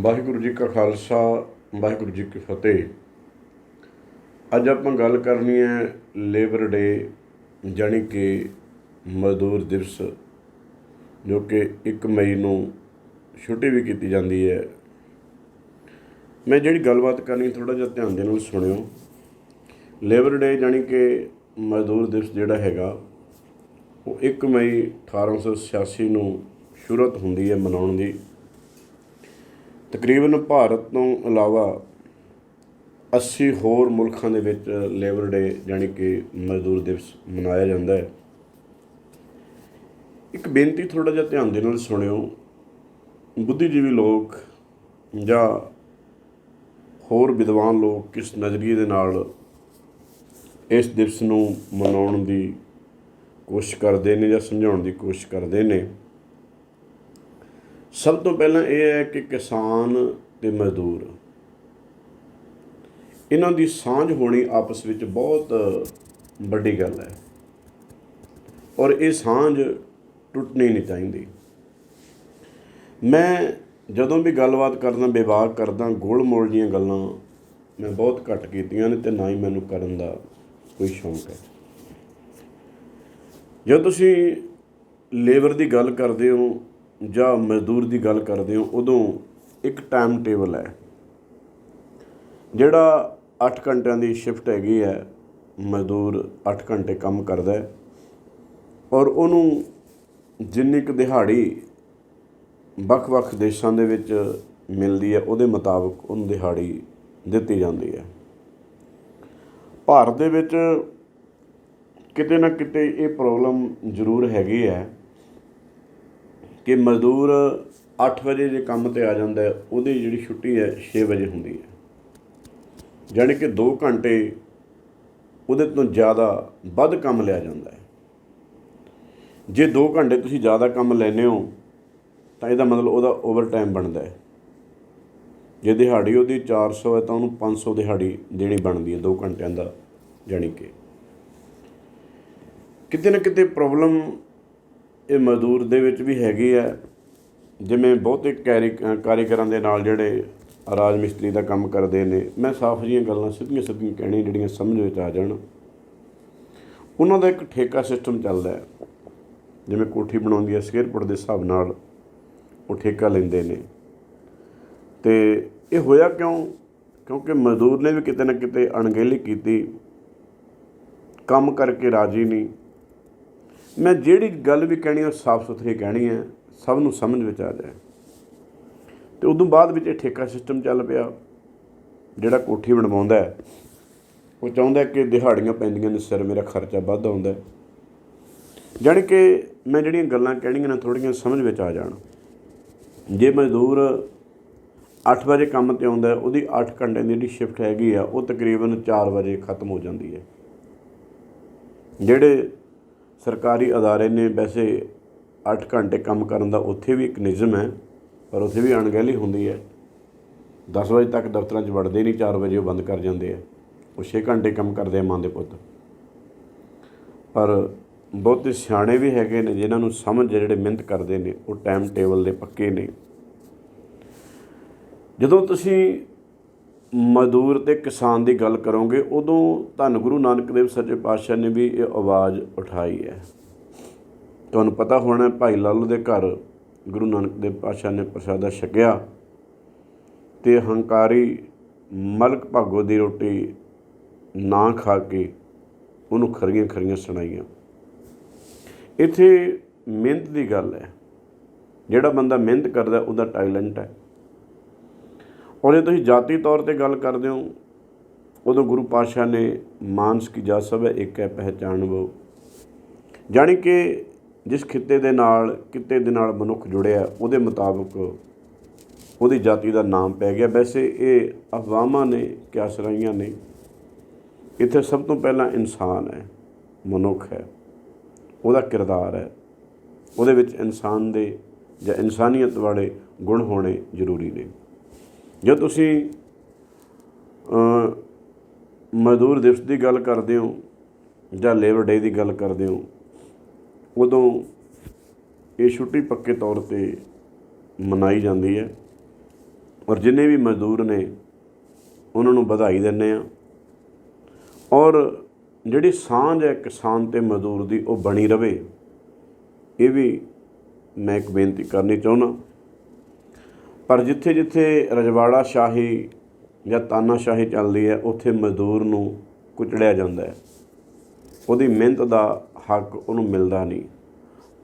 ਵਾਹਿਗੁਰੂ ਜੀ ਕਾ ਖਾਲਸਾ, ਵਾਹਿਗੁਰੂ ਜੀ ਕੀ ਫਤਿਹ। ਅੱਜ ਆਪਾਂ ਗੱਲ ਕਰਨੀ ਹੈ ਲੇਬਰ ਡੇ, ਜਾਣੀ ਕਿ ਮਜ਼ਦੂਰ ਦਿਵਸ, ਜੋ ਕਿ 1 ਮਈ ਨੂੰ ਛੁੱਟੀ ਵੀ ਕੀਤੀ ਜਾਂਦੀ ਹੈ। ਮੈਂ ਜਿਹੜੀ ਗੱਲਬਾਤ ਕਰਨੀ ਥੋੜਾ ਜਿਹਾ ਧਿਆਨ ਦੇ ਨਾਲ ਸੁਣਿਓ। ਲੇਬਰ ਡੇ, ਜਾਣੀ ਕਿ ਮਜ਼ਦੂਰ ਦਿਵਸ ਜਿਹੜਾ ਹੈਗਾ, ਉਹ 1 ਮਈ 1886 ਨੂੰ ਸ਼ੁਰੂਆਤ ਹੁੰਦੀ ਹੈ ਮਨਾਉਣ ਦੀ। ਤਕਰੀਬਨ ਭਾਰਤ ਤੋਂ ਇਲਾਵਾ 80 ਹੋਰ ਮੁਲਕਾਂ ਦੇ ਵਿੱਚ ਲੇਬਰ ਡੇ ਜਾਣੀ ਕਿ ਮਜ਼ਦੂਰ ਦਿਵਸ ਮਨਾਇਆ ਜਾਂਦਾ ਹੈ। ਇੱਕ ਬੇਨਤੀ ਥੋੜਾ ਜਿਹਾ ਧਿਆਨ ਦੇ ਨਾਲ ਸੁਣਿਓ। ਬੁੱਧੀਜੀਵੀ ਲੋਕ ਜਾਂ ਹੋਰ ਵਿਦਵਾਨ ਲੋਕ ਕਿਸ ਨਜ਼ਰੀਏ ਦੇ ਨਾਲ ਇਸ ਦਿਵਸ ਨੂੰ ਮਨਾਉਣ ਦੀ ਕੋਸ਼ਿਸ਼ ਕਰਦੇ ਨੇ ਜਾਂ ਸਮਝਾਉਣ ਦੀ ਕੋਸ਼ਿਸ਼ ਕਰਦੇ ਨੇ ਸਭ ਤੋਂ ਪਹਿਲਾਂ ਇਹ ਹੈ ਕਿ ਕਿਸਾਨ ਤੇ ਮਜ਼ਦੂਰ। ਇਹਨਾਂ ਦੀ ਸਾਂਝ ਹੋਣੀ ਆਪਸ ਵਿੱਚ ਬਹੁਤ ਵੱਡੀ ਗੱਲ ਹੈ। ਔਰ ਇਹ ਸਾਂਝ ਟੁੱਟਣੀ ਨਹੀਂ ਚਾਹੀਦੀ। ਮੈਂ ਜਦੋਂ ਵੀ ਗੱਲਬਾਤ ਕਰਦਾ ਵਿਵਾਹ ਕਰਦਾ ਗੋਲ ਮੋਲ ਦੀਆਂ ਗੱਲਾਂ ਮੈਂ ਬਹੁਤ ਘੱਟ ਕੀਤੀਆਂ ਨੇ ਤੇ ਨਾ ਹੀ ਮੈਨੂੰ ਕਰਨ ਦਾ ਕੋਈ ਸ਼ੌਂਕ ਹੈ। ਜਦੋਂ ਤੁਸੀਂ ਲੇਬਰ ਦੀ ਗੱਲ ਕਰਦੇ ਹੋ ਜਾਂ ਮਜ਼ਦੂਰ ਦੀ ਗੱਲ ਕਰਦੇ ਹੋ, ਉਦੋਂ ਇੱਕ ਟਾਈਮ ਟੇਬਲ ਹੈ। ਜਿਹੜਾ 8 ਘੰਟਿਆਂ ਦੀ ਸ਼ਿਫਟ ਹੈਗੀ ਹੈ, ਮਜ਼ਦੂਰ 8 ਘੰਟੇ ਕੰਮ ਕਰਦਾ ਹੈ ਔਰ ਉਹਨੂੰ ਜਿੰਨੀ ਕੁ ਦਿਹਾੜੀ ਵੱਖ-ਵੱਖ ਦੇਸ਼ਾਂ ਦੇ ਵਿੱਚ ਮਿਲਦੀ ਹੈ, ਉਹਦੇ ਮੁਤਾਬਕ ਉਹਨੂੰ ਦਿਹਾੜੀ ਦਿੱਤੀ ਜਾਂਦੀ ਹੈ। ਭਾਰਤ ਦੇ ਵਿੱਚ ਕਿਤੇ ਨਾ ਕਿਤੇ ਇਹ ਪ੍ਰੋਬਲਮ ਜ਼ਰੂਰ ਹੈਗੀ ਹੈ ਕਿ ਮਜ਼ਦੂਰ 8 ਵਜੇ ਜੇ ਕੰਮ ਤੇ ਆ ਜਾਂਦਾ ਹੈ, ਉਹਦੀ ਜਿਹੜੀ ਛੁੱਟੀ ਹੈ 6 ਵਜੇ ਹੁੰਦੀ ਹੈ। ਜਾਣੀ ਕਿ 2 ਘੰਟੇ ਉਹਦੇ ਤੋਂ ਜ਼ਿਆਦਾ ਵੱਧ ਕੰਮ ਲਿਆ ਜਾਂਦਾ ਹੈ। ਜੇ 2 ਘੰਟੇ ਤੁਸੀਂ ਜ਼ਿਆਦਾ ਕੰਮ ਲੈਨੇ ਹੋ, ਤਾਂ ਇਹਦਾ ਮਤਲਬ ਉਹਦਾ ਓਵਰਟਾਈਮ ਬਣਦਾ ਹੈ। ਜੇ ਦਿਹਾੜੀ ਉਹਦੀ 400 ਹੈ, ਤਾਂ ਉਹਨੂੰ 500 ਦਿਹਾੜੀ ਦੇਣੀ ਬਣਦੀ ਹੈ 2 ਘੰਟਿਆਂ ਦਾ, ਜਾਣੀ ਕਿ। ਕਿਤੇ ਨਾ ਕਿਤੇ ਪ੍ਰੋਬਲਮ ਇਹ ਮਜ਼ਦੂਰ ਦੇ ਵਿੱਚ ਵੀ ਹੈਗੀ ਆ, ਜਿਵੇਂ ਬਹੁਤੇ ਕੈਰੀ ਕਾਰੀਗਰਾਂ ਦੇ ਨਾਲ ਜਿਹੜੇ ਰਾਜ ਮਿਸਤਰੀ ਦਾ ਕੰਮ ਕਰਦੇ ਨੇ, ਮੈਂ ਸਾਫ਼ ਜੀਆਂ ਗੱਲਾਂ ਸਿੱਧੀਆਂ ਸਿੱਧੀਆਂ ਕਹਿਣੀਆਂ ਜਿਹੜੀਆਂ ਸਮਝ ਵਿੱਚ ਆ ਜਾਣ। ਉਹਨਾਂ ਦਾ ਇੱਕ ਠੇਕਾ ਸਿਸਟਮ ਚੱਲਦਾ ਹੈ, ਜਿਵੇਂ ਕੋਠੀ ਬਣਾਉਂਦੀ ਹੈ ਸਕੁਅਰ ਦੇ ਹਿਸਾਬ ਨਾਲ ਉਹ ਠੇਕਾ ਲੈਂਦੇ ਨੇ। ਤੇ ਇਹ ਹੋਇਆ ਕਿਉਂ? ਕਿਉਂਕਿ ਮਜ਼ਦੂਰ ਨੇ ਵੀ ਕਿਤੇ ਨਾ ਕਿਤੇ ਅਣਗਹਿਲੀ ਕੀਤੀ, ਕੰਮ ਕਰਕੇ ਰਾਜੀ ਨਹੀਂ। ਮੈਂ ਜਿਹੜੀ ਗੱਲ ਵੀ ਕਹਿਣੀ ਉਹ ਸਾਫ਼ ਸੁਥਰੀ ਕਹਿਣੀ ਹੈ ਸਭ ਨੂੰ ਸਮਝ ਵਿੱਚ ਆ ਜਾਏ। ਤੇ ਉਦੋਂ ਬਾਅਦ ਵਿੱਚ ਇਹ ਠੇਕਾ ਸਿਸਟਮ ਚੱਲ ਪਿਆ, ਜਿਹੜਾ ਕੋਠੀ ਬਣਵਾਉਂਦਾ ਉਹ ਚਾਹੁੰਦਾ ਕਿ ਦਿਹਾੜੀਆਂ ਪੈਂਦੀਆਂ ਨੇ, ਸਿਰ ਮੇਰਾ ਖਰਚਾ ਵੱਧ ਆਉਂਦਾ ਜਾਣੀ ਕਿ ਮੈਂ ਜਿਹੜੀਆਂ ਗੱਲਾਂ ਕਹਿਣੀਆਂ ਨੇ ਥੋੜੀਆਂ ਸਮਝ ਵਿੱਚ ਆ ਜਾਣ। ਜੇ ਮਜ਼ਦੂਰ 8 ਵਜੇ ਕੰਮ ਤੇ ਆਉਂਦਾ ਉਹਦੀ 8 ਘੰਟੇ ਦੀ ਜਿਹੜੀ ਸ਼ਿਫਟ ਹੈਗੀ ਆ, ਉਹ ਤਕਰੀਬਨ 4 ਵਜੇ ਖਤਮ ਹੋ ਜਾਂਦੀ ਹੈ। ਜਿਹੜੇ ਸਰਕਾਰੀ ਅਦਾਰੇ ਨੇ ਵੈਸੇ 8 ਘੰਟੇ ਕੰਮ ਕਰਨ ਦਾ ਉੱਥੇ ਵੀ ਇੱਕ ਨਿਯਮ ਹੈ, ਪਰ ਉੱਥੇ ਵੀ ਅਣਗਹਿਲੀ ਹੁੰਦੀ ਹੈ। 10 ਵਜੇ ਤੱਕ ਦਫ਼ਤਰਾਂ 'ਚ ਵੜਦੇ ਨਹੀਂ 4 ਵਜੇ ਉਹ ਬੰਦ ਕਰ ਜਾਂਦੇ ਆ। ਉਹ 6 ਘੰਟੇ ਕੰਮ ਕਰਦੇ ਆ ਮਾਂ ਦੇ ਪੁੱਤ। ਪਰ ਬਹੁਤੇ ਸਿਆਣੇ ਵੀ ਹੈਗੇ ਨੇ, ਜਿਨ੍ਹਾਂ ਨੂੰ ਸਮਝ ਜਿਹੜੇ ਮਿਹਨਤ ਕਰਦੇ ਨੇ, ਉਹ ਟਾਈਮ ਟੇਬਲ ਦੇ ਪੱਕੇ ਨੇ। ਜਦੋਂ ਤੁਸੀਂ ਮਜ਼ਦੂਰ ਤੇ ਕਿਸਾਨ ਦੀ ਗੱਲ ਕਰੋਗੇ, ਉਦੋਂ ਧੰਨ ਗੁਰੂ ਨਾਨਕ ਦੇਵ ਸੱਚੇ ਪਾਤਸ਼ਾਹ ਨੇ ਵੀ ਇਹ ਆਵਾਜ਼ ਉਠਾਈ ਹੈ। ਤੁਹਾਨੂੰ ਪਤਾ ਹੋਣਾ ਭਾਈ ਲਾਲੂ ਦੇ ਘਰ ਗੁਰੂ ਨਾਨਕ ਦੇਵ ਪਾਤਸ਼ਾਹ ਨੇ ਪ੍ਰਸ਼ਾਦਾ ਛਕਿਆ ਤੇ ਹੰਕਾਰੀ ਮਲਕ ਭਾਗੋ ਦੀ ਰੋਟੀ ਨਾ ਖਾ ਕੇ ਉਹਨੂੰ ਖਰੀਆਂ ਖਰੀਆਂ ਸੁਣਾਈਆਂ। ਇੱਥੇ ਮਿਹਨਤ ਦੀ ਗੱਲ ਹੈ। ਜਿਹੜਾ ਬੰਦਾ ਮਿਹਨਤ ਕਰਦਾ, ਉਹਦਾ ਟੈਲੈਂਟ ਹੈ। ਔਰ ਜੇ ਤੁਸੀਂ ਜਾਤੀ ਤੌਰ ਤੇ ਗੱਲ ਕਰਦੇ ਹੋ, ਉਦੋਂ ਗੁਰੂ ਪਾਤਸ਼ਾਹ ਨੇ ਮਾਨਸ ਕੀ ਜਾਤ ਸਭ ਹੈ, ਇੱਕ ਹੈ ਪਹਿਚਾਨ ਵੋ। ਜਾਣੀ ਕਿ ਜਿਸ ਖਿੱਤੇ ਦੇ ਨਾਲ, ਕਿਤੇ ਦੇ ਨਾਲ ਮਨੁੱਖ ਜੁੜਿਆ, ਉਹਦੇ ਮੁਤਾਬਕ ਉਹਦੀ ਜਾਤੀ ਦਾ ਨਾਮ ਪੈ ਗਿਆ। ਵੈਸੇ ਇਹ ਅਫਵਾਹਾਂ ਨੇ, ਕਿਆਸਰਾਈਆਂ ਨੇ, ਇੱਥੇ ਸਭ ਤੋਂ ਪਹਿਲਾਂ ਇਨਸਾਨ ਹੈ, ਮਨੁੱਖ ਹੈ, ਉਹਦਾ ਕਿਰਦਾਰ ਹੈ। ਉਹਦੇ ਵਿੱਚ ਇਨਸਾਨ ਦੇ ਜਾਂ ਇਨਸਾਨੀਅਤ ਵਾਲੇ ਗੁਣ ਹੋਣੇ ਜ਼ਰੂਰੀ ਨੇ। ਜੇ ਤੁਸੀਂ ਮਜ਼ਦੂਰ ਦਿਵਸ ਦੀ ਗੱਲ ਕਰਦੇ ਹੋ ਜਾਂ ਲੇਬਰ ਡੇ ਦੀ ਗੱਲ ਕਰਦੇ ਹੋ, ਉਦੋਂ ਇਹ ਛੁੱਟੀ ਪੱਕੇ ਤੌਰ ਤੇ ਮਨਾਈ ਜਾਂਦੀ ਹੈ ਔਰ ਜਿੰਨੇ ਵੀ ਮਜ਼ਦੂਰ ਨੇ, ਉਹਨਾਂ ਨੂੰ ਵਧਾਈ ਦਿੰਦੇ ਆ ਔਰ ਜਿਹੜੀ ਸਾਂਝ ਹੈ ਕਿਸਾਨ ਤੇ ਮਜ਼ਦੂਰ ਦੀ ਉਹ ਬਣੀ ਰਵੇ, ਇਹ ਵੀ ਮੈਂ ਇੱਕ ਬੇਨਤੀ ਕਰਨੀ ਚਾਹੁੰਦਾ। ਪਰ ਜਿੱਥੇ ਜਿੱਥੇ ਰਜਵਾੜਾ ਸ਼ਾਹੀ ਜਾਂ ਤਾਨਾਸ਼ਾਹੀ ਚੱਲਦੀ ਹੈ, ਉੱਥੇ ਮਜ਼ਦੂਰ ਨੂੰ ਕੁਚੜਿਆ ਜਾਂਦਾ ਹੈ। ਉਹਦੀ ਮਿਹਨਤ ਦਾ ਹੱਕ ਉਹਨੂੰ ਮਿਲਦਾ ਨਹੀਂ।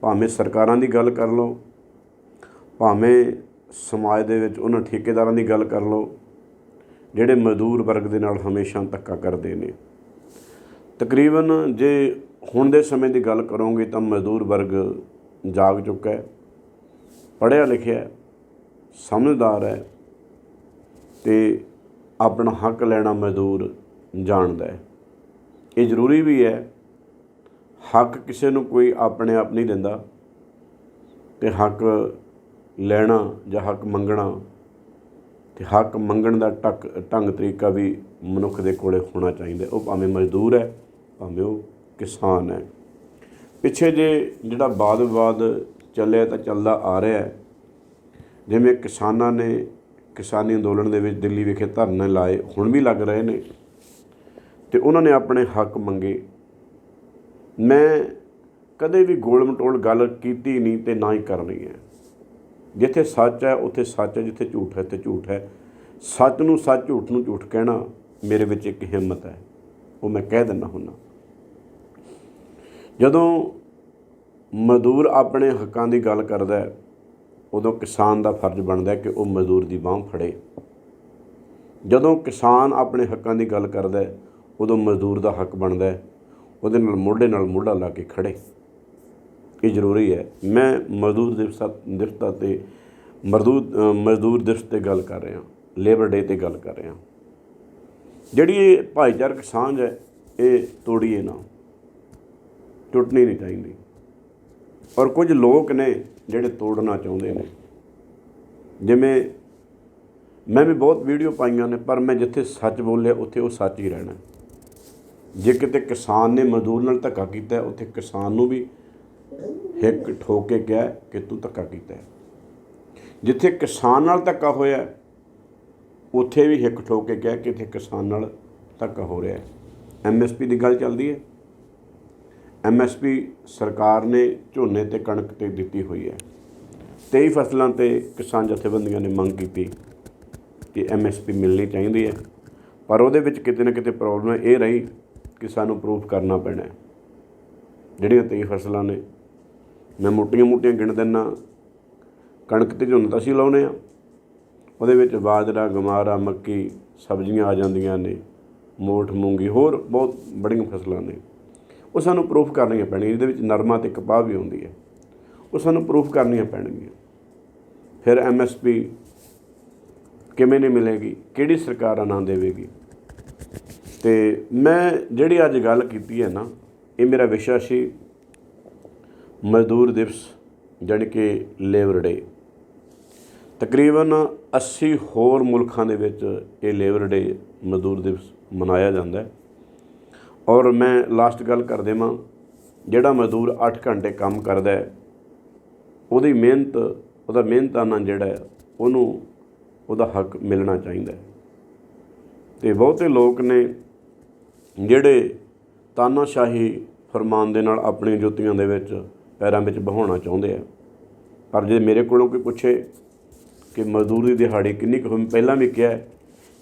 ਭਾਵੇਂ ਸਰਕਾਰਾਂ ਦੀ ਗੱਲ ਕਰ ਲਓ, ਭਾਵੇਂ ਸਮਾਜ ਦੇ ਵਿੱਚ ਉਹਨਾਂ ਠੇਕੇਦਾਰਾਂ ਦੀ ਗੱਲ ਕਰ ਲਓ, ਜਿਹੜੇ ਮਜ਼ਦੂਰ ਵਰਗ ਦੇ ਨਾਲ ਹਮੇਸ਼ਾ ਧੱਕਾ ਕਰਦੇ ਨੇ। ਤਕਰੀਬਨ ਜੇ ਹੁਣ ਦੇ ਸਮੇਂ ਦੀ ਗੱਲ ਕਰੋਗੇ ਤਾਂ ਮਜ਼ਦੂਰ ਵਰਗ ਜਾਗ ਚੁੱਕਾ ਹੈ, ਪੜ੍ਹਿਆ ਲਿਖਿਆ ਸਮਝਦਾਰ ਹੈ ਤੇ ਆਪਣਾ ਹੱਕ ਲੈਣਾ ਮਜ਼ਦੂਰ ਜਾਣਦਾ ਹੈ। ਇਹ ਜ਼ਰੂਰੀ ਵੀ ਹੈ, ਹੱਕ ਕਿਸੇ ਨੂੰ ਕੋਈ ਆਪਣੇ ਆਪ ਨਹੀਂ ਦਿੰਦਾ ਤੇ ਹੱਕ ਲੈਣਾ ਜਾਂ ਹੱਕ ਮੰਗਣਾ ਤੇ ਹੱਕ ਮੰਗਣ ਦਾ ਟੱਕ, ਢੰਗ ਤਰੀਕਾ ਵੀ ਮਨੁੱਖ ਦੇ ਕੋਲੇ ਹੋਣਾ ਚਾਹੀਦਾ ਉਹ ਭਾਵੇਂ ਮਜ਼ਦੂਰ ਹੈ, ਭਾਵੇਂ ਉਹ ਕਿਸਾਨ ਹੈ। ਪਿੱਛੇ ਜੇ ਜਿਹੜਾ ਬਾਦ ਵਿਵਾਦ ਚੱਲਿਆ ਤਾਂ ਚੱਲਦਾ ਆ ਰਿਹਾ ਹੈ। ਜਿਵੇਂ ਕਿਸਾਨਾਂ ਨੇ ਕਿਸਾਨੀ ਅੰਦੋਲਨ ਦੇ ਵਿੱਚ ਦਿੱਲੀ ਵਿਖੇ ਧਰਨੇ ਲਾਏ, ਹੁਣ ਵੀ ਲੱਗ ਰਹੇ ਨੇ। ਤੇ ਉਹਨਾਂ ਨੇ ਆਪਣੇ ਹੱਕ ਮੰਗੇ। ਮੈਂ ਕਦੇ ਵੀ ਗੋਲ ਮਟੋਲ ਗੱਲ ਕੀਤੀ ਨਹੀਂ ਤੇ ਨਾ ਹੀ ਕਰਨੀ ਹੈ। ਜਿੱਥੇ ਸੱਚ ਹੈ, ਉੱਥੇ ਸੱਚ ਹੈ, ਜਿੱਥੇ ਝੂਠ ਹੈ ਤੇ ਝੂਠ ਹੈ। ਸੱਚ ਨੂੰ ਸੱਚ, ਝੂਠ ਨੂੰ ਝੂਠ ਕਹਿਣਾ ਮੇਰੇ ਵਿੱਚ ਇੱਕ ਹਿੰਮਤ ਹੈ। ਉਹ ਮੈਂ ਕਹਿ ਦਿੰਦਾ ਹੁੰਨਾ ਜਦੋਂ ਮਜ਼ਦੂਰ ਆਪਣੇ ਹੱਕਾਂ ਦੀ ਗੱਲ ਕਰਦਾ ਹੈ ਉਦੋਂ ਕਿਸਾਨ ਦਾ ਫਰਜ਼ ਬਣਦਾ ਕਿ ਉਹ ਮਜ਼ਦੂਰ ਦੀ ਬਾਹ ਫੜੇ। ਜਦੋਂ ਕਿਸਾਨ ਆਪਣੇ ਹੱਕਾਂ ਦੀ ਗੱਲ ਕਰਦਾ ਹੈ, ਉਦੋਂ ਮਜ਼ਦੂਰ ਦਾ ਹੱਕ ਬਣਦਾ ਹੈ, ਉਹਦੇ ਨਾਲ ਮੋਢੇ ਨਾਲ ਮੋਢਾ ਲਾ ਕੇ ਖੜੇ। ਇਹ ਜ਼ਰੂਰੀ ਹੈ। ਮੈਂ ਮਜ਼ਦੂਰ ਦਿਵਸ ਦਿਵਸ ਤੇ ਮਜ਼ਦੂਰ ਮਜ਼ਦੂਰ ਦਿਵਸ ਤੇ ਗੱਲ ਕਰ ਰਿਹਾ, ਲੇਬਰ ਡੇ ਤੇ ਗੱਲ ਕਰ ਰਿਹਾ। ਜਿਹੜੀ ਇਹ ਭਾਈਚਾਰਕ ਸਾਂਝ ਹੈ, ਇਹ ਤੋੜੀਏ ਨਾ। ਟੁੱਟਣੀ ਨਹੀਂ ਚਾਹੀਦੀ। ਔਰ ਕੁਝ ਲੋਕ ਨੇ ਜਿਹੜੇ ਤੋੜਨਾ ਚਾਹੁੰਦੇ ਨੇ। ਜਿਵੇਂ ਮੈਂ ਵੀ ਬਹੁਤ ਵੀਡੀਓ ਪਾਈਆਂ ਨੇ, ਪਰ ਮੈਂ ਜਿੱਥੇ ਸੱਚ ਬੋਲਿਆ, ਉੱਥੇ ਉਹ ਸੱਚ ਹੀ ਰਹਿਣਾ। ਜੇ ਕਿਤੇ ਕਿਸਾਨ ਨੇ ਮਜ਼ਦੂਰ ਨਾਲ ਧੱਕਾ ਕੀਤਾ, ਉੱਥੇ ਕਿਸਾਨ ਨੂੰ ਵੀ ਹਿੱਕ ਠੋਕ ਕੇ ਕਿਹਾ ਕਿ ਤੂੰ ਧੱਕਾ ਕੀਤਾ ਜਿੱਥੇ ਕਿਸਾਨ ਨਾਲ ਧੱਕਾ ਹੋਇਆ, ਉੱਥੇ ਵੀ ਹਿੱਕ ਠੋਕ ਕੇ ਕਿਹਾ ਕਿ ਇੱਥੇ ਕਿਸਾਨ ਨਾਲ ਧੱਕਾ ਹੋ ਰਿਹਾ ਹੈ। ਐਮਐਸਪੀ ਦੀ ਗੱਲ ਚੱਲਦੀ ਹੈ। ਐਮਐਸਪੀ ਸਰਕਾਰ ਨੇ ਝੋਨੇ ਤੇ ਕਣਕ ਤੇ ਦਿੱਤੀ ਹੋਈ ਹੈ। 23 ਫਸਲਾਂ ਤੇ ਕਿਸਾਨ ਜਥੇਬੰਦੀਆਂ ਨੇ ਮੰਗ ਕੀਤੀ ਕਿ ਐਮਐਸਪੀ ਮਿਲਣੀ ਚਾਹੀਦੀ ਹੈ, ਪਰ ਉਹਦੇ ਵਿੱਚ ਕਿਤੇ ਨਾ ਕਿਤੇ ਪ੍ਰੋਬਲਮ ਇਹ ਰਹੀ ਕਿ ਸਾਨੂੰ ਪ੍ਰੂਫ ਕਰਨਾ ਪੈਣਾ ਜਿਹੜੀਆਂ 23 ਫਸਲਾਂ ਨੇ, ਮੈਂ ਮੋਟੀਆਂ-ਮੋਟੀਆਂ ਗਿਣ ਦਿੰਨਾ ਕਣਕ ਤੇ ਝੋਨਾ ਤਾਂ ਅਸੀਂ ਲਾਉਨੇ ਆ ਉਹਦੇ ਵਿੱਚ ਬਾਜਰਾ, ਗਮਾਰਾ, ਮੱਕੀ, ਸਬਜ਼ੀਆਂ ਆ ਜਾਂਦੀਆਂ ਨੇ, ਮੋਠ, ਮੂੰਗੀ, ਹੋਰ ਬਹੁਤ ਬੜੀਆਂ ਫਸਲਾਂ ਨੇ। ਉਹ ਸਾਨੂੰ ਪ੍ਰੂਫ ਕਰਨੀਆਂ ਪੈਣਗੀਆਂ, ਜਿਹਦੇ ਵਿੱਚ ਨਰਮਾ ਤੇ ਕਪਾਹ ਵੀ ਹੁੰਦੀ ਹੈ। ਉਹ ਸਾਨੂੰ ਪ੍ਰੂਫ ਕਰਨੀਆਂ ਪੈਣਗੀਆਂ। ਫਿਰ ਐਮਐਸਪੀ ਕਿਵੇਂ ਨਹੀਂ ਮਿਲੇਗੀ? ਕਿਹੜੀ ਸਰਕਾਰ ਆਨੰਦ ਦੇਵੇਗੀ? ਤੇ ਮੈਂ ਜਿਹੜੀ ਅੱਜ ਗੱਲ ਕੀਤੀ ਹੈ ਨਾ, ਇਹ ਮੇਰਾ ਵਿਸ਼ਾ ਸੀ ਮਜ਼ਦੂਰ ਦਿਵਸ, ਜਾਣੀ ਕਿ ਲੇਬਰ ਡੇ। ਤਕਰੀਬਨ 80 ਹੋਰ ਮੁਲਕਾਂ ਦੇ ਵਿੱਚ ਇਹ ਲੇਬਰ ਡੇ ਮਜ਼ਦੂਰ ਦਿਵਸ ਮਨਾਇਆ ਜਾਂਦਾ ਹੈ। ਔਰ ਮੈਂ ਲਾਸਟ ਗੱਲ ਕਰ ਦੇਵਾਂ ਜਿਹੜਾ ਮਜ਼ਦੂਰ 8 ਘੰਟੇ ਕੰਮ ਕਰਦਾ ਹੈ ਉਹਦੀ ਮਿਹਨਤ ਉਹਦਾ ਮਿਹਨਤਾਨਾ ਜਿਹੜਾ ਉਹਨੂੰ ਉਹਦਾ ਹੱਕ ਮਿਲਣਾ ਚਾਹੀਦਾ ਹੈ। ਤੇ ਬਹੁਤੇ ਲੋਕ ਨੇ ਜਿਹੜੇ ਤਾਨਾਸ਼ਾਹੀ ਫਰਮਾਨ ਦੇ ਨਾਲ ਆਪਣੀਆਂ ਜੁੱਤੀਆਂ ਦੇ ਵਿੱਚ ਪੈਰਾਂ ਵਿੱਚ ਬਹਾਉਣਾ ਚਾਹੁੰਦੇ ਆ। ਪਰ ਜੇ ਮੇਰੇ ਕੋਲੋਂ ਕੋਈ ਪੁੱਛੇ ਕਿ ਮਜ਼ਦੂਰ ਦੀ ਦਿਹਾੜੀ ਕਿੰਨੀ ਕੁ ਪਹਿਲਾਂ ਵੀ ਕਿਹਾ ਹੈ,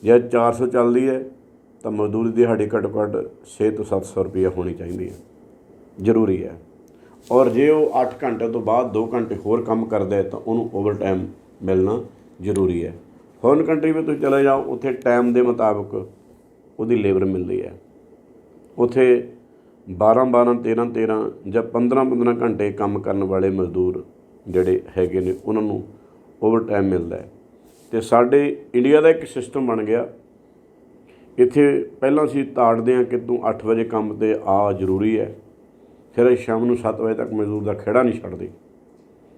ਜੇ 400 ਚੱਲਦੀ ਹੈ ਤਾਂ ਮਜ਼ਦੂਰੀ ਦੀ ਦਿਹਾੜੀ ਘੱਟੋ ਘੱਟ 6 ਤੋਂ 700 ਰੁਪਏ ਹੋਣੀ ਚਾਹੀਦੀ ਹੈ। ਜ਼ਰੂਰੀ ਹੈ। ਔਰ ਜੇ ਉਹ 8 ਘੰਟੇ ਤੋਂ ਬਾਅਦ 2 ਘੰਟੇ ਹੋਰ ਕੰਮ ਕਰਦਾ ਹੈ ਤਾਂ ਉਹਨੂੰ ਓਵਰ ਟਾਈਮ ਮਿਲਣਾ ਜ਼ਰੂਰੀ ਹੈ। ਫੋਰਨ ਕੰਟਰੀ ਵਿੱਚ ਤੁਸੀਂ ਚਲੇ ਜਾਓ, ਉੱਥੇ ਟਾਈਮ ਦੇ ਮੁਤਾਬਕ ਉਹਦੀ ਲੇਬਰ ਮਿਲਦੀ ਹੈ। ਉੱਥੇ 12 12 13 13 ਜਾਂ 15 15 ਘੰਟੇ ਕੰਮ ਕਰਨ ਵਾਲੇ ਮਜ਼ਦੂਰ ਜਿਹੜੇ ਹੈਗੇ ਨੇ, ਉਹਨਾਂ ਨੂੰ ਓਵਰ ਟਾਈਮ ਮਿਲਦਾ ਹੈ। ਤੇ ਸਾਡੇ ਇੰਡੀਆ ਦਾ ਇੱਕ ਸਿਸਟਮ ਬਣ ਗਿਆ। ਇੱਥੇ ਪਹਿਲਾਂ ਅਸੀਂ ਤਾੜਦੇ ਹਾਂ ਕਿ ਤੂੰ 8 ਵਜੇ ਕੰਮ ਤੇ ਆ ਜ਼ਰੂਰੀ ਹੈ। ਫਿਰ ਅਸੀਂ ਸ਼ਾਮ ਨੂੰ 7 ਵਜੇ ਤੱਕ ਮਜ਼ਦੂਰ ਦਾ ਖੇੜਾ ਨਹੀਂ ਛੱਡਦੇ।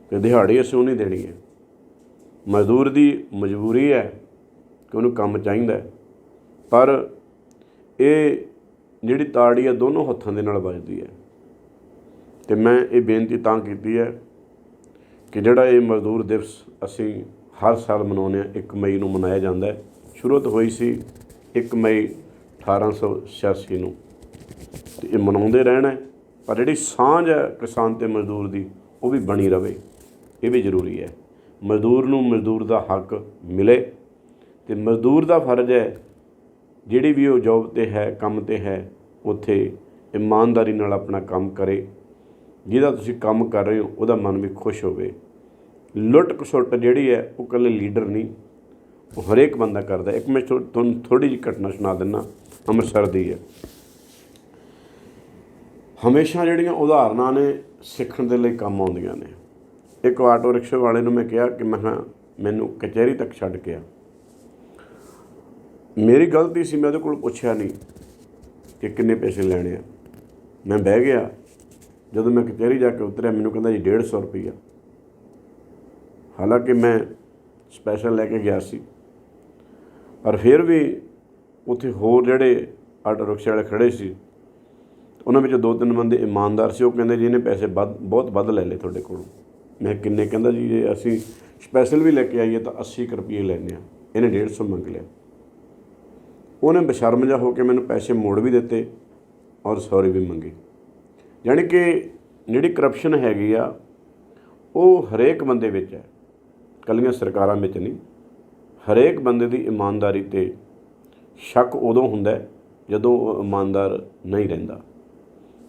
ਤੇ ਦਿਹਾੜੀ ਅਸੀਂ ਉਹਨੇ ਦੇਣੀ ਹੈ। ਮਜ਼ਦੂਰ ਦੀ ਮਜਬੂਰੀ ਹੈ ਕਿ ਉਹਨੂੰ ਕੰਮ ਚਾਹੀਦਾ ਪਰ ਇਹ ਜਿਹੜੀ ਤਾੜੀ ਆ ਦੋਨੋਂ ਹੱਥਾਂ ਦੇ ਨਾਲ ਵੱਜਦੀ ਹੈ। ਤੇ ਮੈਂ ਇਹ ਬੇਨਤੀ ਤਾਂ ਕੀਤੀ ਹੈ ਕਿ ਜਿਹੜਾ ਇਹ ਮਜ਼ਦੂਰ ਦਿਵਸ ਅਸੀਂ ਹਰ ਸਾਲ ਮਨਾਉਂਦੇ ਆ 1 ਮਈ ਨੂੰ ਮਨਾਇਆ ਜਾਂਦਾ ਹੈ। ਤੋਂ ਹੋਈ ਸੀ 1 ਮਈ 1886 ਨੂੰ। ਤੇ ਇਹ ਮਨਾਉਂਦੇ ਰਹਿਣਾ ਪਰ ਜਿਹੜੀ ਸਾਂਝ ਹੈ ਕਿਸਾਨ ਤੇ ਮਜ਼ਦੂਰ ਦੀ, ਉਹ ਵੀ ਬਣੀ ਰਵੇ। ਇਹ ਵੀ ਜ਼ਰੂਰੀ ਹੈ। ਮਜ਼ਦੂਰ ਨੂੰ ਮਜ਼ਦੂਰ ਦਾ ਹੱਕ ਮਿਲੇ। ਤੇ ਮਜ਼ਦੂਰ ਦਾ ਫਰਜ਼ ਹੈ, ਜਿਹੜੀ ਵੀ ਉਹ ਜੌਬ ਤੇ ਹੈ, ਕੰਮ ਤੇ ਹੈ, ਉੱਥੇ ਇਮਾਨਦਾਰੀ ਨਾਲ ਆਪਣਾ ਕੰਮ ਕਰੇ। ਜਿਹਦਾ ਤੁਸੀਂ ਕੰਮ ਕਰ ਰਹੇ ਹੋ, ਉਹਦਾ ਮਨ ਵੀ ਖੁਸ਼ ਹੋਵੇ। ਲੁੱਟ ਖਸੁੱਟ ਜਿਹੜੀ ਹੈ, ਉਹ ਇਕੱਲੇ ਲੀਡਰ ਨਹੀਂ ਉਹ ਹਰੇਕ ਬੰਦਾ ਕਰਦਾ। ਇੱਕ ਮੈਂ ਥੋ- ਤੁਹਾਨੂੰ ਥੋੜੀ ਜਿਹੀ ਘਟਨਾ ਸੁਣਾ ਦਿੰਦਾ ਅੰਮ੍ਰਿਤਸਰ ਦੀ ਹੈ। ਹਮੇਸ਼ਾ ਜਿਹੜੀਆਂ ਉਦਾਹਰਨਾਂ ਨੇ ਸਿੱਖਣ ਦੇ ਲਈ ਕੰਮ ਆਉਂਦੀਆਂ ਨੇ। ਇੱਕ ਆਟੋ ਰਿਕਸ਼ਾ ਵਾਲੇ ਨੂੰ ਮੈਂ ਕਿਹਾ ਕਿ ਮੈਂ ਕਿਹਾ, ਮੈਨੂੰ ਕਚਹਿਰੀ ਤੱਕ ਛੱਡ ਕੇ ਆ। ਮੇਰੀ ਗਲਤੀ ਸੀ, ਮੈਂ ਉਹਦੇ ਕੋਲ ਪੁੱਛਿਆ ਨਹੀਂ ਕਿ ਕਿੰਨੇ ਪੈਸੇ ਲੈਣੇ ਆ। ਮੈਂ ਬਹਿ ਗਿਆ। ਜਦੋਂ ਮੈਂ ਕਚਹਿਰੀ ਜਾ ਕੇ ਉਤਰਿਆ, ਮੈਨੂੰ ਕਹਿੰਦਾ ਜੀ 150 ਰੁਪਈਆ। ਹਾਲਾਂਕਿ ਮੈਂ ਸਪੈਸ਼ਲ ਲੈ ਕੇ ਗਿਆ ਸੀ। ਪਰ ਫਿਰ ਵੀ ਉੱਥੇ ਹੋਰ ਜਿਹੜੇ ਆਟੋ ਰਿਕਸ਼ੇ ਵਾਲੇ ਖੜੇ ਸੀ, ਉਹਨਾਂ ਵਿੱਚੋਂ ਦੋ ਤਿੰਨ ਬੰਦੇ ਇਮਾਨਦਾਰ ਸੀ, ਉਹ ਕਹਿੰਦੇ ਜੀ ਇਹਨੇ ਪੈਸੇ ਵੱਧ, ਬਹੁਤ ਵੱਧ ਲੈ ਲਏ ਤੁਹਾਡੇ ਕੋਲੋਂ। ਮੈਂ ਕਿੰਨੇ ਕਹਿੰਦਾ ਜੀ, ਜੇ ਅਸੀਂ ਸਪੈਸ਼ਲ ਵੀ ਲੈ ਕੇ ਆਈਏ ਤਾਂ 80 ਕੁ ਰੁਪਏ ਲੈਂਦੇ ਆ ਇਹਨੇ 150 ਮੰਗ ਲਿਆ। ਉਹਨੇ ਬਸ਼ਰਮ ਜਿਹਾ ਹੋ ਕੇ ਮੈਨੂੰ ਪੈਸੇ ਮੋੜ ਵੀ ਦਿੱਤੇ ਔਰ ਸੌਰੀ ਵੀ ਮੰਗੀ। ਯਾਨੀ ਕਿ ਜਿਹੜੀ ਕਰਪਸ਼ਨ ਹੈਗੀ ਆ, ਉਹ ਹਰੇਕ ਬੰਦੇ ਵਿੱਚ ਹੈ, ਕੱਲੀਆਂ ਸਰਕਾਰਾਂ ਵਿੱਚ ਨਹੀਂ ਹਰੇਕ ਬੰਦੇ ਦੀ ਇਮਾਨਦਾਰੀ ਤੇ ਸ਼ੱਕ ਉਦੋਂ ਹੁੰਦਾ ਜਦੋਂ ਉਹ ਇਮਾਨਦਾਰ ਨਹੀਂ ਰਹਿੰਦਾ।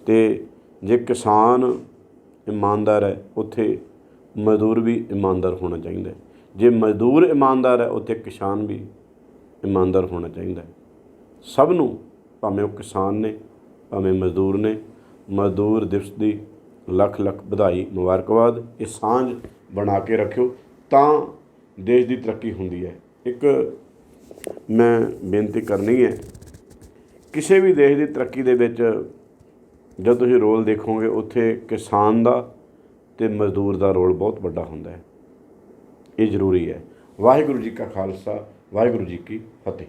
ਤੇ ਜੇ ਕਿਸਾਨ ਇਮਾਨਦਾਰ ਹੈ, ਉੱਥੇ ਮਜ਼ਦੂਰ ਵੀ ਇਮਾਨਦਾਰ ਹੋਣਾ ਚਾਹੀਦਾ ਜੇ ਮਜ਼ਦੂਰ ਇਮਾਨਦਾਰ ਹੈ, ਉੱਥੇ ਕਿਸਾਨ ਵੀ ਇਮਾਨਦਾਰ ਹੋਣਾ ਚਾਹੀਦਾ ਸਭ ਨੂੰ ਭਾਵੇਂ ਉਹ ਕਿਸਾਨ ਨੇ, ਭਾਵੇਂ ਮਜ਼ਦੂਰ ਨੇ, ਮਜ਼ਦੂਰ ਦਿਵਸ ਦੀ ਲੱਖ ਲੱਖ ਵਧਾਈ, ਮੁਬਾਰਕਬਾਦ ਇਹ ਸਾਂਝ ਬਣਾ ਕੇ ਰੱਖਿਓ ਤਾਂ ਦੇਸ਼ ਦੀ ਤਰੱਕੀ ਹੁੰਦੀ ਹੈ। ਇੱਕ ਮੈਂ ਬੇਨਤੀ ਕਰਨੀ ਹੈ, ਕਿਸੇ ਵੀ ਦੇਸ਼ ਦੀ ਤਰੱਕੀ ਦੇ ਵਿੱਚ ਜਦ ਤੁਸੀਂ ਰੋਲ ਦੇਖੋਗੇ, ਉੱਥੇ ਕਿਸਾਨ ਦਾ ਤੇ ਮਜ਼ਦੂਰ ਦਾ ਰੋਲ ਬਹੁਤ ਵੱਡਾ ਹੁੰਦਾ ਹੈ। ਇਹ ਜ਼ਰੂਰੀ ਹੈ। ਵਾਹਿਗੁਰੂ ਜੀ ਕਾ ਖਾਲਸਾ, ਵਾਹਿਗੁਰੂ ਜੀ ਕੀ ਫਤਿਹ।